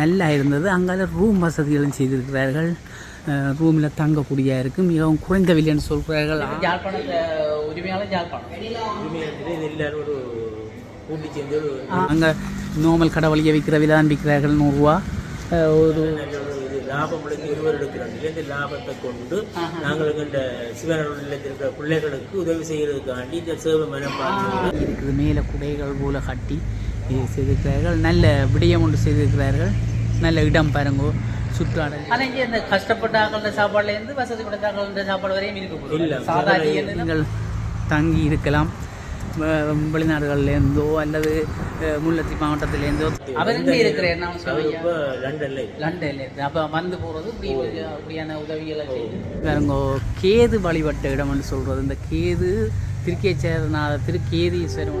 நல்லா இருந்தது அங்கால ரூம் வசதிகளும் செய்திருக்கிறார்கள். ரூமில் தங்கக்கூடிய இருக்கு மிகவும் குறைந்த விலைன்னு சொல்கிறார்கள். அங்கே நார்மல் கடை வழியை விற்கிற விலை தான் விற்கிறார்கள் நூறுரூவா ஒரு லாபம் இருவர் எடுக்கிறாங்க. இந்த லாபத்தை கொண்டு நாங்கள் இந்த சிவனருள் இருக்கிற பிள்ளைகளுக்கு உதவி செய்யறதுக்காண்டி இந்த சேவை மனப்பான்மை இருக்குது. மேலே குடைகள் போல கட்டி செய்திருக்கிறார்கள். நல்ல விடயம் ஒன்று செய்திருக்கிறார்கள். நல்ல இடம் பாருங்கோ சுற்றாடல். ஆனால் இங்கே இந்த கஷ்டப்பட்ட ஆக்கள சாப்பாடுலேருந்து வசதி படுத்த ஆக்கள சாப்பாடு வரையும் இருக்கு இல்ல, சாதாரண நீங்கள் தங்கி இருக்கலாம். வெளிநாடுகள்லேருந்தோ அல்லது அஹ், முல்லைத்தீவு மாவட்டத்திலேருந்தோ அவர் எங்கே இருக்கிறார் நான் அவர் இப்போ லண்டன்ல. லண்டன்ல அப்போ வந்து போகிறது இப்படி அப்படியான உதவிகளை செய்து. பாருங்க கேது வழிபட்ட இடம்னு சொல்கிறது இந்த கேது திருக்கேச்சேரநாத திருக்கேதீஸ்வரம்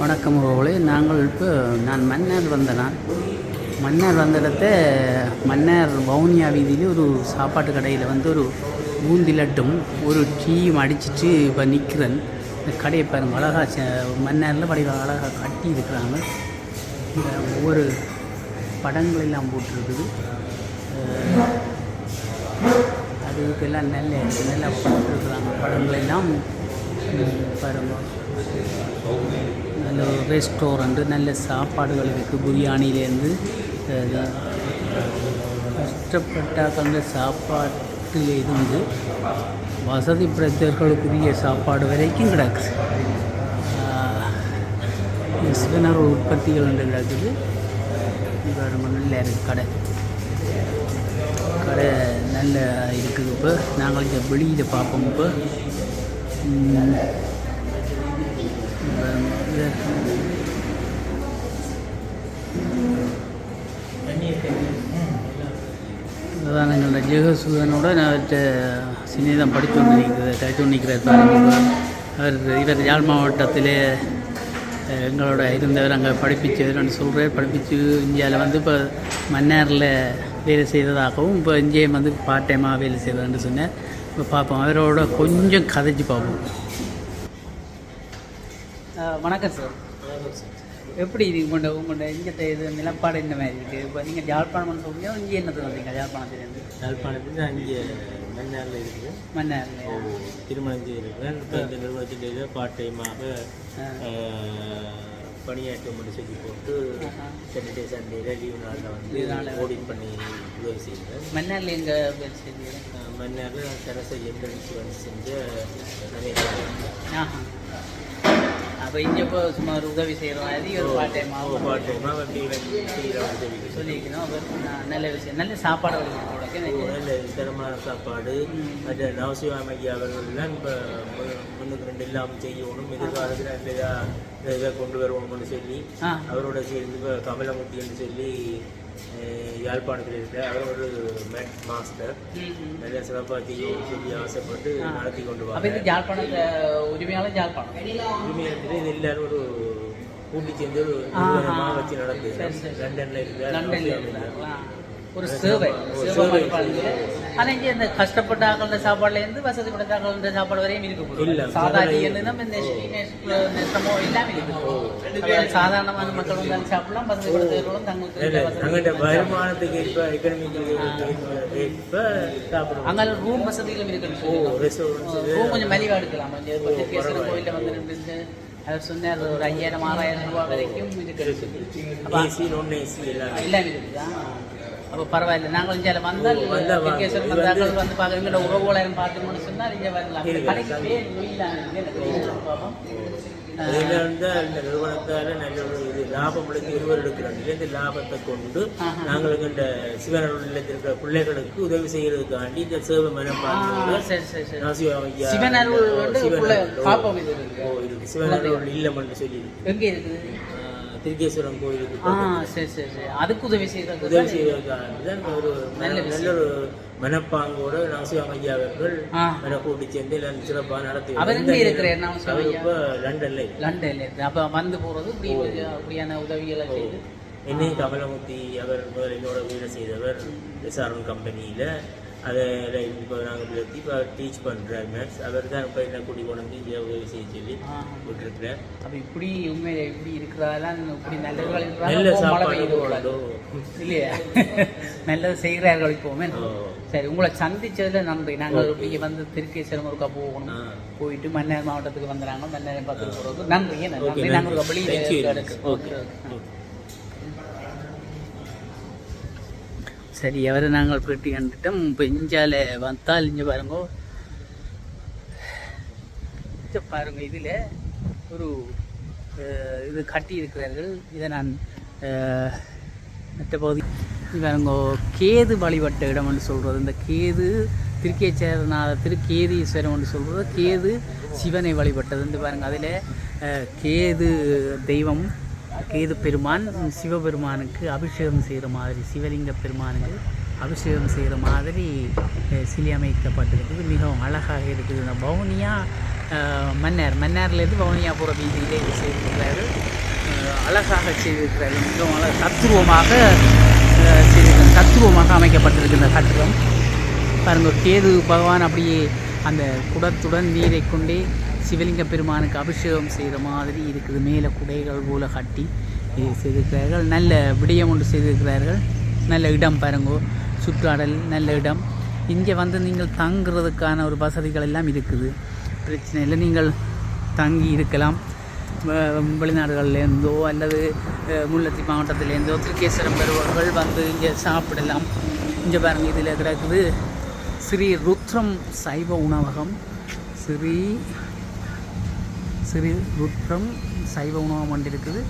வணக்கம் உறவுகளே. நாங்கள் இப்போ நான் மன்னர் வந்த நான் மன்னர் வந்த இடத்த மன்னர் வவுனியா வீதியில் ஒரு சாப்பாட்டு கடையில் வந்து ஒரு பூந்தி லட்டும் ஒரு டீயும் அடிச்சிட்டு இப்போ நிற்கிறேன் இந்த கடையை பாருங்க அழகாக மன்னரில் வடிவ அழகாக கட்டி இருக்கிறாங்க. இந்த ஒவ்வொரு படங்களெல்லாம் போட்டிருக்குது. அதுக்கெல்லாம் நல்ல நல்லா போட்டிருக்கிறாங்க படங்களெல்லாம் நல்ல ஒரு ரெஸ்டாரண்ட்டு நல்ல சாப்பாடுகள் இருக்குது பிரியாணிலேருந்து அஹ், கஷ்டப்பட்டாக்கள் சாப்பாட்டில் இருந்து வசதி பிரஜர்களுக்குரிய சாப்பாடு வரைக்கும் கிடக்குது சிவனர் உற்பத்திகள் ஒன்று கிடக்குது. இது ரொம்ப நல்லா இருக்குது கடை. கடை நல்ல இருக்குது இப்போ. நாங்கள் இங்கே வெளியில் பார்ப்போம் இப்போ. அதான் எங்களோட ஜெகசூதனோட நான் அவர்கிட்ட சின்னதான் படித்து கொண்டு நிற்கிறது படித்து நிற்கிறார் அவர் இவர் யாழ் மாவட்டத்திலே எங்களோட இருந்தவர் அங்கே படிப்பிச்சவர்னு சொல்கிறார் படிப்பிச்சு இந்தியாவில் வந்து இப்போ மன்னாரில் வேலை செய்ததாகவும் இப்போ இந்தியம் வந்து பார்ட் டைமாக வேலை செய்வதுன்னு சொன்னார். இப்போ பார்ப்போம். அவரோட கொஞ்சம் கதைச்சு பார்ப்போம். வணக்கம் சார். எப்படி இது உங்களோட உங்களோட இங்கே இது நிலப்பாடு என்ன மாதிரி இருக்குது இப்போ நீங்கள் யாழ்ப்பாணம்னு சொல்றீங்க இங்கே என்னது வந்தீங்க யாழ்ப்பாணத்துலேருந்து யாழ்ப்பாணத்தில் அங்கே மன்னாரில் இருக்குது மன்னார்ல. திருமணம் செய்திருக்கிறேன் இப்போ இந்த நிறுவனத்தில் பார்ட் டைமாக பணியாற்றம் மட்டும் செஞ்சு போட்டு சாட்டர்டே சண்டேல லீவு நாளில் வந்து ஓடிட் பண்ணி உதவி செய்கிறேன் மன்னார்ல எங்கே வேலை மன்னாரில் சரசை என்ட்ரன்ஸ் வந்து செஞ்ச நிறைய அப்போ இங்கே இப்போ சும்மா ஒரு உதவி செய்கிற மாதிரி ஒரு பார்ட் டைம் ஆகும் பார்ட் டைமாக வந்து செய்கிற உதவி சொல்லிக்கணும் அப்போ நான் நல்ல விஷயம் நல்ல சாப்பாடு நல்ல தரமான சாப்பாடு மற்ற நவசிவாம ஐயா அவர்கள்லாம் இப்போ முன்னுக்கு ரெண்டு எல்லாம் செய்யணும் எதிர்காலத்தில் நல்லதா இதை கொண்டு வருவோம்னு சொல்லி அவரோட சேர்ந்து இப்போ கமலமூர்த்தின்னு சொல்லி யாழ்ப்பாணத்தில் இருக்கிற அவர் ஒரு மேட் மாஸ்டர். ம், ம். நல்ல சிறப்பாக செய்யும் சொல்லி ஆசைப்பட்டு நடத்தி கொண்டு அப்போ இது யாழ்ப்பாணத்தை உரிமையாளர் யாழ்ப்பாணம். உரிமையாளத்தில் இது எல்லாரும் ஒரு கூட்டி சேர்ந்து ஒரு நிறுவனமாக வச்சு நடந்து. லண்டனில் இருக்கிற ஒரு சேவை சேவை ஆனால் இங்கே இந்த கஷ்டப்பட்ட ஆக்கள சாப்பாடுலேருந்து வசதி படுத்த ஆக்கள சாப்பாடு வரையும் இருக்கு இல்ல, சாதாரண சாதாரண என்ன நம்ம நெஷ்டி நெஷ்டமோ எல்லாமே இருக்குது சாதாரணமான மக்கள் வந்தாலும் சாப்பிடலாம் வசதி படுத்தவர்களும் தங்களுக்கு வருமானத்துக்கு ஏற்ப எக்கனாமிக்கு ஏற்ப சாப்பிடுவோம். அங்கே ரூம் வசதிகளும் ரெஸ்டாரண்ட்ஸ் ரூம் கொஞ்சம் மலிவாக எடுக்கலாம். கொஞ்சம் கோயிலில் வந்து நின்று அவர் சொன்னார் ஒரு ஐயாயிரம் ஆறாயிரம் ரூபாய் வரைக்கும் இருக்கு ஏசி நான் ஏசி எல்லாமே. எல்லாமே இருக்குதா? அப்போ பரவாயில்ல. நாங்கள் இங்கே வந்தால் வந்தா வாங்க. திருக்கேஸ்வரம் இது வந்தாக்கள் வந்து பார்க்க எங்களோட உறவுகளாயிரம் பார்த்துக்கணும்னு சொன்னால் இங்கே வரலாம். கடைக்கு பேர் இந்த நிறுவனத்தால நல்ல ஒரு இது லாபம் உள்ள இருவர் எடுக்கிறாங்க. இந்த லாபத்தை கொண்டு நாங்களுக்கு இந்த சிவனருள் இருக்கிற பிள்ளைகளுக்கு உதவி செய்யறதுக்காண்டி இந்த சேவை மனப்பான்மையோட சரி சரி சரி. நாசிவம் ஐயா சிவன் அருள் வந்து சிவன் உள்ள அருள். காப்பகம் இது இருக்கு. ஓ, இருக்கு சிவனருள் இல்லம் என்று சொல்லி இருக்கு. திருக்கேஸ்வரம் கோயிலுக்கு ஆ சரி சரி சரி. அதுக்கு உதவி செய்கிறது உதவி செய்வதற்காக ஒரு நல்ல நல்ல ஒரு மனப்பாங்கோட நரசிவம் ஐயா அவர்கள். என்னை கூட்டி சேர்ந்து சிறப்பாக நடத்தி அவர் எங்க இருக்கிறார்? நரசிம்ம அவர்? இப்போ லண்டன்ல. லண்டன்ல இருக்கு. அப்போ வந்து போகிறது இப்படி அப்படியான உதவிகளை செய்து. என்னையும் கமலமுத்தி அவர் முதல் என்னோட வேலை செய்தவர் எஸ்ஆர்என் கம்பெனியில். அதில் இப்போ நாங்கள் இப்போ டீச் பண்ணுறார் மேத்ஸ் அவர் தான் இப்போ என்ன கூட்டி கொண்டு வந்து இங்கே உதவி செய்ய சொல்லி. விட்டுருக்கிறார். அப்ப இப்படி உண்மையில இப்படி இருக்கிறதெல்லாம் இப்படி நல்ல மழை சாப்பாடு. இல்லையா? நல்லது செய்கிறார்கள் இப்போவுமே. சரி உங்களை சந்திச்சதுல நன்றி. நாங்கள் இங்கே வந்து திருக்கேஸ்வரம் ஒருக்கா போகணும். போயிட்டு மன்னர் மாவட்டத்துக்கு வந்துடுறாங்க மன்னர் பார்த்து போகிறது நன்றி. நாங்கள். வெளியே ஓகே. ஓகே. சரி அவரை நாங்கள் போயிட்டு கண்டுட்டோம்? இப்போ இஞ்சால வந்தால் இங்கே பாருங்க. இங்க பாருங்க இதில் ஒரு இது கட்டி இருக்கிறார்கள். இதை நான் மற்ற பகுதி பாருங்க கேது வழிபட்ட இடம் என்று சொல்கிறது இந்த கேது திருக்கேச்சரநாத திருக்கேதீஸ்வரம் என்று சொல்கிறது கேது சிவனை வழிபட்டது. வந்து பாருங்கள் அதில் கேது தெய்வம் கேது பெருமான் சிவபெருமானுக்கு அபிஷேகம் செய்கிற மாதிரி சிவலிங்க பெருமானுக்கு அபிஷேகம் செய்கிற மாதிரி சிலை அமைக்கப்பட்டிருக்குது. மிகவும் அழகாக இருக்குது. இந்த பவுனியா மன்னார் மன்னர் மன்னார்லேருந்து பவுனியா போகிற வீதியிலே இது செய்திருக்கிறாரு அழகாக செய்திருக்கிறாரு. மிகவும் அழ தத்துருவமாக செய்திருக்கிறார். தத்துருவமாக அமைக்கப்பட்டிருக்கு இந்த கட்டிடம். பாருங்கள் கேது பகவான் அப்படியே அந்த குடத்துடன் நீரை கொண்டே சிவலிங்க பெருமானுக்கு அபிஷேகம் செய்கிற மாதிரி இருக்குது. மேலே குடைகள் போல கட்டி இது செய்திருக்கிறார்கள். நல்ல விடயம் ஒன்று செய்திருக்கிறார்கள். நல்ல இடம் பாருங்கோ. சுற்றாடல் நல்ல இடம். இங்கே வந்து நீங்கள் தங்குறதுக்கான ஒரு வசதிகள் எல்லாம் இருக்குது. பிரச்சனை இல்லை. நீங்கள் தங்கி இருக்கலாம். வெளிநாடுகள்லேருந்தோ அல்லது முல்லத்தி மாவட்டத்திலேருந்தோ திருக்கேஸ்வரம் பெறுவர்கள் வந்து இங்கே சாப்பிடலாம். இங்கே பாருங்கள் இதில் கிடக்குது. ஸ்ரீ ருத்ரம் சைவ உணவகம். ஸ்ரீ சிறு ருத்ரம் சைவ உணவகம் ஒன்று இருக்குது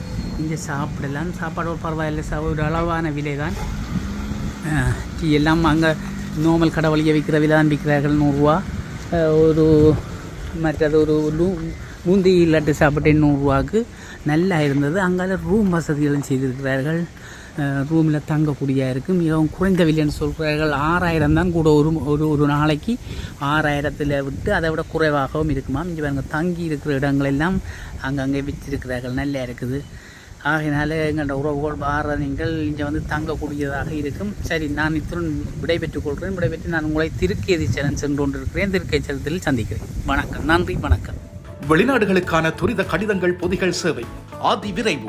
இங்கே சாப்பிடலாம். சாப்பாடு பரவாயில்லை சா ஒரு அளவான விலை தான் டீ எல்லாம் அங்கே நோமல் கடை வழியை விற்கிற விலை தான் விற்கிறார்கள் நூறுரூவா ஒரு மற்றது ஒரு லூ பூந்தி லட்டு சாப்பிட்டேன் நூறுரூவாக்கு நல்லா இருந்தது. அங்கால ரூம் வசதிகளும் செய்திருக்கிறார்கள். ரூமில் தங்கக்கூடியா இருக்குது மிகவும் குறைந்த விலைன்னு சொல்கிறார்கள். ஆறாயிரம் தான் கூட ஒரு ஒரு ஒரு நாளைக்கு ஆறாயிரத்தில் விட்டு அதை விட குறைவாகவும் இருக்குமா இங்கே பாருங்க தங்கி இருக்கிற இடங்களெல்லாம் அங்கங்கே வச்சிருக்கிறார்கள் நல்லா இருக்குது. ஆகையினால எங்களோட உறவுகள் வார நீங்கள் இங்கே வந்து தங்கக்கூடியதாக இருக்கும். சரி நான் இத்துடன் விடைபெற்றுக் கொள்கிறேன். விடைபெற்று நான் உங்களை திருக்கேதி திருக்கேதீச்சரன் சென்று கொண்டிருக்கிறேன். திருக்கேச்சரத்தில் சந்திக்கிறேன். வணக்கம். நன்றி. வணக்கம். வெளிநாடுகளுக்கான துரித கடிதங்கள் பொதிகள் சேவை. ஆதி விரைவு.